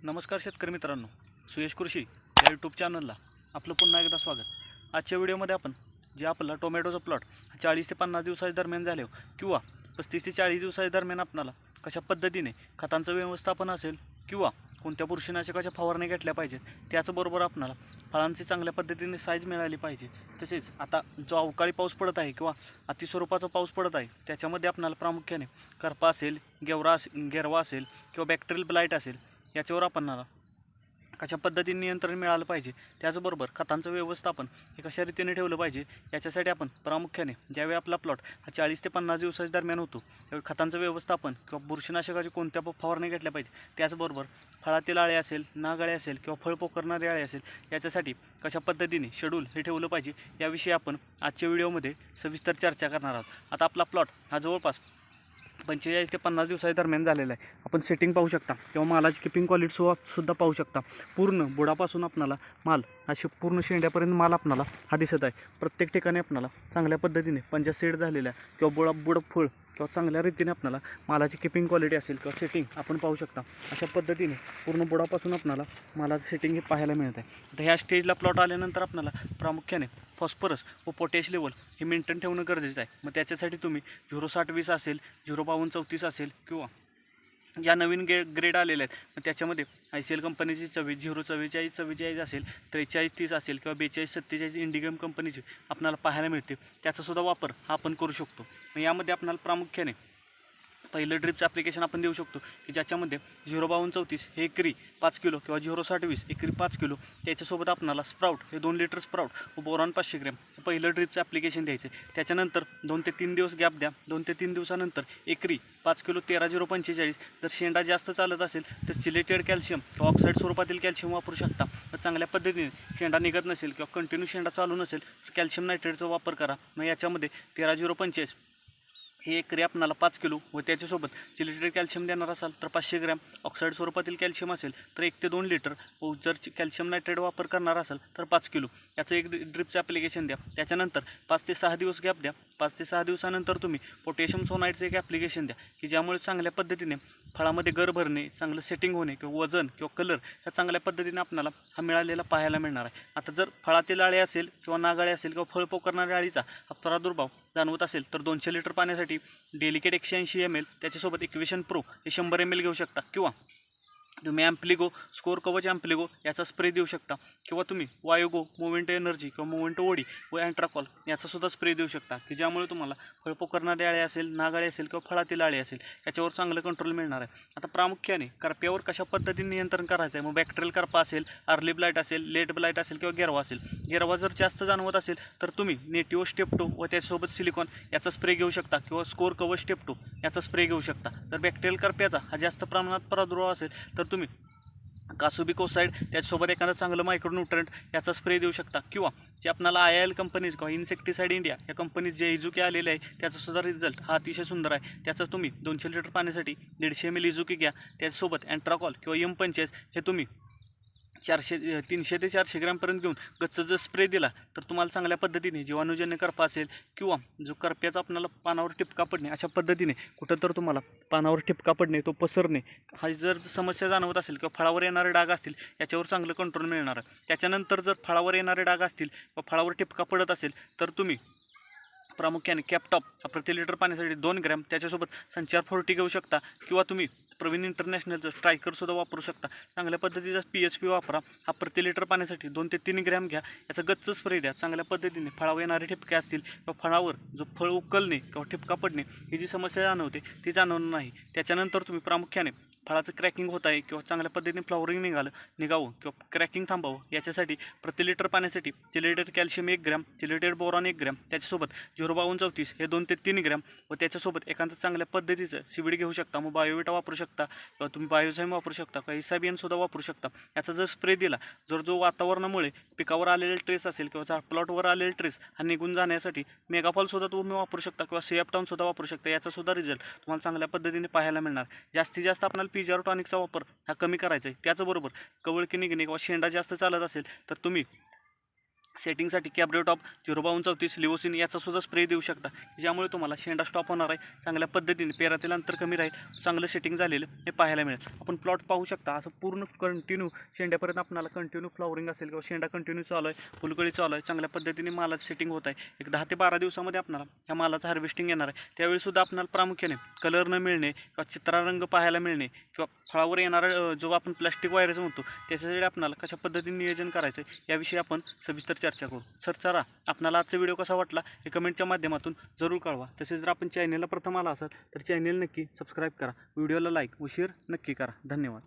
नमस्कार शेतकरी मित्रांनो सुयश कृषी या यूट्यूब चॅनलला आपलं पुन्हा एकदा स्वागत. आजच्या व्हिडिओमध्ये आपण जे आपला टोमॅटोचा प्लॉट चाळीस ते पन्नास दिवसाच्या दरम्यान झाले हो, किंवा पस्तीस ते चाळीस दिवसाच्या दरम्यान आपणाला कशा पद्धतीने खतांचं व्यवस्थापन असेल किंवा कोणत्या बुरशीनाशकाच्या फवारणी घेतल्या पाहिजेत त्याचबरोबर आपणाला फळांची चांगल्या पद्धतीने साईज मिळाली पाहिजे. तसेच आता जो अवकाळी पाऊस पडत आहे किंवा अतिस्वरूपाचा पाऊस पडत आहे त्याच्यामध्ये आपणाला प्रामुख्याने करपा असेल गेवरा असेल गेरवा असेल किंवा बॅक्टेरियल ब्लाईट असेल याच्यावर आपणाला कशा पद्धतीने नियंत्रण मिळालं पाहिजे त्याचबरोबर खतांचं व्यवस्थापन हे कशा रीतीने ठेवलं पाहिजे याच्यासाठी आपण प्रामुख्याने ज्यावेळी आपला प्लॉट हा चाळीस ते पन्नास दिवसाच्या दरम्यान होतो त्यावेळी खतांचं व्यवस्थापन किंवा बुरशीनाशकाची कोणत्या प- फवारणी घेतल्या पाहिजे त्याचबरोबर फळातील आळे असेल नागाळे असेल किंवा फळ पोखरणारे आळे असेल याच्यासाठी कशा पद्धतीने शेड्यूल हे ठेवलं पाहिजे याविषयी आपण आजच्या व्हिडिओमध्ये सविस्तर चर्चा करणार आहोत. आता आपला प्लॉट हा जवळपास पंचेचाळीस ते पन्नास दिवसाच्या दरम्यान झालेलं आहे. आपण सेटिंग पाहू शकता. किंवा मालाची किपिंग क्वालिटी सुद्धा सुद्धा पाहू शकता. पूर्ण बुडापासून आपणाला माल अशी पूर्ण शेंड्यापर्यंत माल आपणाला हा दिसत आहे. प्रत्येक ठिकाणी आपणाला चांगल्या पद्धतीने पंजा सेट झालेल्या किंवा बुडा बुड फळ किंवा चांगल्या रीतीने आपणाला मालाची किपिंग क्वालिटी असेल किंवा सेटिंग आपण पाहू शकता. अशा पद्धतीने पूर्ण बुडापासून आपणाला मालाचं सेटिंग हे पाहायला मिळत आहे. आता ह्या स्टेजला प्लॉट आल्यानंतर आपणाला प्रामुख्याने फॉस्फरस व पोटॅश लेवल हे मेंटेन ठेवणं गरजेचं आहे. मग त्याच्यासाठी तुम्ही झिरो साठ वीस असेल झिरो बावन्न चौतीस असेल किंवा ज्या नवीन गे ग्रेड आलेल्या आहेत मग त्याच्यामध्ये आय सी एल कंपनीची चव्वीस झिरो चव्वेचाळीस चव्वेचाळीस असेल त्रेचाळीस तीस असेल किंवा बेचाळीस सत्तेचाळीस इंडिगम कंपनीची आपल्याला पाहायला मिळते. त्याचासुद्धा वापर हा आपण करू शकतो. मग यामध्ये आपणाला प्रामुख्याने पहिलं ड्रिपचं ॲप्लिकेशन आपण देऊ शकतो की ज्याच्यामध्ये झिरो बावन्न चौतीस हे एकरी पाच किलो किंवा झिरो साठ वीस एकरी पाच किलो त्याच्यासोबत आपणाला स्प्राऊट हे दोन लिटर स्प्राऊट व बोरॉन पाचशे ग्रॅम पहिलं ड्रिपचं ॲप्लिकेशन द्यायचं. आहे त्याच्यानंतर दोन ते तीन दिवस गॅप द्या. दोन ते तीन दिवसानंतर एकरी पाच किलो तेरा झिरो पंचेचाळीस. जर शेंडा जास्त चालत असेल तर चिलेटेड कॅल्शियम किंवा ऑक्साईड स्वरूपातील कॅल्शियम वापरू शकता. तर चांगल्या पद्धतीने शेंडा निघत नसेल किंवा कंटिन्यू शेंडा चालू नसेल तर कॅल्शियम नायट्रेटचा वापर करा. मग याच्यामध्ये तेरा झिरो पंचेचाळीस हे एकरी आपणाला पाच किलो व त्याच्यासोबत चिलिटेड कॅल्शियम देणार असाल तर पाचशे ग्रॅम. ऑक्साईड स्वरूपातील कॅल्शियम असेल तर एक ते दोन लिटर व जर कॅल्शियम नायट्रेट वापर करणार असाल तर पाच किलो. याचं एक ड्रिपचं ॲप्लिकेशन द्या. त्याच्यानंतर पाच ते सहा दिवस गॅप द्या. पाच ते सहा दिवसानंतर तुम्ही पोटॅशियम सोनाईटचं एक ॲप्लिकेशन द्या की ज्यामुळे चांगल्या पद्धतीने फळामध्ये गर भरणे चांगलं सेटिंग होणे किंवा वजन किंवा कलर ह्या चांगल्या पद्धतीने आपल्याला हा मिळालेला पाहायला मिळणार आहे. आता जर फळातील आळे असेल किंवा नागाळे असेल किंवा फळ पोकरणाऱ्या आळीचा हा प्रादुर्भाव जाणवत असेल तर दोनशे लिटर पाण्यासाठी डेलिकेट एकशे ऐंशी एम एल त्याच्यासोबत इक्वेशन प्रो हे शंभर एम एल घेऊ शकता. किंवा तुम्ही ॲम्प्लिगो स्कोर कवच ॲम्प्लिगो याचा स्प्रे देऊ शकता. किंवा तुम्ही वायोगो मोमेंट एनर्जी किंवा मोमेंट ओडी व अँट्राकॉल याचासुद्धा स्प्रे देऊ शकता. की ज्यामुळे तुम्हाला फळ पोकरणारे आळे असेल नागाळे असेल किंवा फळातील आळे असेल याच्यावर चांगलं कंट्रोल मिळणार आहे. आता प्रामुख्याने करप्यावर कशा पद्धतीने नियंत्रण करायचं आहे मग बॅक्टेरियल करपा असेल अर्ली ब्लाईट असेल लेट ब्लाईट असेल किंवा गेरवा असेल. गेरवा जर जास्त जाणवत असेल तर तुम्ही नेटिओ स्टेप्टो व त्याच्यासोबत सिलिकॉन याचा स्प्रे घेऊ शकता. किंवा स्कोर कवच स्टेप्टो याचा स्प्रे घेऊ शकता. जर बॅक्टेरियल करप्याचा हा जास्त प्रमाणात प्रादुर्भाव असेल तर तुम्ही कासुबिकोसाईड त्याच्यासोबत एखादा चांगलं मायक्रोन्यूट्रंट याचा स्प्रे देऊ शकता. किंवा जे आपल्याला आय एल कंपनीज किंवा इन्सेक्टिसाईड इंडिया या कंपनीज जे इजुके आलेले आहे त्याचासुद्धा रिझल्ट हा अतिशय सुंदर आहे. त्याचं तुम्ही दोनशे लिटर पाण्यासाठी दीडशे एम एल इजुकी घ्या. त्याच्यासोबत अँट्राकॉल किंवा यम पंचेस हे तुम्ही चारशे तीनशे ते चारशे ग्रॅमपर्यंत घेऊन गच्च जर स्प्रे दिला तर तुम्हाला चांगल्या पद्धतीने जीवाणूजन्य करपा असेल किंवा जो करप्याचा आपल्याला पानावर टिपका पडणे अशा पद्धतीने कुठं तर तुम्हाला पानावर टिपका पडणे तो पसरणे हा जर समस्या जाणवत असेल किंवा फळावर येणारे डाग असतील याच्यावर चांगलं कंट्रोल मिळणार. त्याच्यानंतर जर फळावर येणारे डाग असतील किंवा फळावर टिपका पडत असेल तर तुम्ही प्रामुख्याने कॅपटॉप प्रति लिटर पाण्यासाठी दोन ग्रॅम त्याच्यासोबत संचार फोर्टी घेऊ शकता किंवा तुम्ही प्रवीण इंटरनॅशनलचं स्ट्रायकरसुद्धा वापरू शकता. चांगल्या पद्धतीचा पी एच पी वापरा. हा प्रति लिटर पाण्यासाठी दोन ते तीन ग्रॅम घ्या. याचा गच्च स्प्रे द्या. चांगल्या पद्धतीने फळावर येणारे ठिपके असतील किंवा फळावर जो फळ उकलणे किंवा ठिपका पडणे ही जी समस्या जाणवते ती जाणवणार नाही. त्याच्यानंतर तुम्ही प्रामुख्याने फळाचं क्रॅकिंग होत आहे किंवा चांगल्या पद्धतीने फ्लॉवरिंग निघालं निघावं किंवा क्रॅकिंग थांबावं याच्यासाठी प्रति लिटर पाण्यासाठी चिलेटेड कॅल्शियम एक ग्रॅम चिलेटेड बोरॉन एक ग्रॅम त्याच्यासोबत झिरो बावन्न चौतीस हे दोन ते तीन ग्रॅम व त्याच्यासोबत एखादं चांगल्या पद्धतीचं सीबीडी घेऊ शकता मग बायोविटा वापरू शकता किंवा तुम्ही बायोझाईम वापरू शकता किंवा इसाबियनसुद्धा वापरू शकता. याचा जर स्प्रे दिला जर जो वातावरणामुळे पिकावर आलेले ट्रेस असेल किंवा झाड प्लॉटवर आलेले ट्रेस हा निघून जाण्यासाठी मेगाफॉलसुद्धा तुम्ही वापरू शकता किंवा सेअपटाऊनसुद्धा वापरू शकता याचासुद्धा रिझल्ट तुम्हाला चांगल्या पद्धतीने पाहायला मिळणार. जास्तीत जास्त आपल्याला पीजर वापर हा कमी करायचा आहे. त्याचबरोबर कवळकी निघणे किंवा शेंडा जास्त चालत असेल तर तुम्ही सेटिंगसाठी कॅब्रिओ टॉप झिरो बावन्न चौतीस लिओसिन याचा सुद्धा स्प्रे देऊ शकता. ज्यामुळे तुम्हाला शेंडा स्टॉप होणार आहे चांगल्या पद्धतीने पेरातील अंतर कमी राहील चांगलं सेटिंग झालेलं हे पाहायला मिळेल. आपण प्लॉट पाहू शकता असं पूर्ण कंटिन्यू शेंड्यापर्यंत आपल्याला कंटिन्यू फ्लॉवरिंग असेल किंवा शेंडा कंटिन्यू चालू आहे फुलकळी चालू आहे चांगल्या पद्धतीने मालाचं सेटिंग होत आहे. एक दहा ते बारा दिवसामध्ये आपल्याला ह्या मालाचं हार्वेस्टिंग येणार आहे. त्यावेळीसुद्धा आपल्याला प्रामुख्याने कलर न मिळणे किंवा चित्रा रंग पाहायला मिळणे किंवा फळावर येणारा जो आपण प्लास्टिक वायरस म्हणतो त्याच्यासाठी आपल्याला कशा पद्धतीने नियोजन करायचं याविषयी आपण सविस्तर चर्चा करू. सर चला. आपणाला आजचा व्हिडिओ कसा वाटला हे कमेंटच्या माध्यमातून जरूर कळवा. तसेच जर आपण चॅनेलला प्रथम आला असाल तर चॅनेल नक्की सबस्क्राईब करा. व्हिडिओला लाईक व शेअर नक्की करा. धन्यवाद.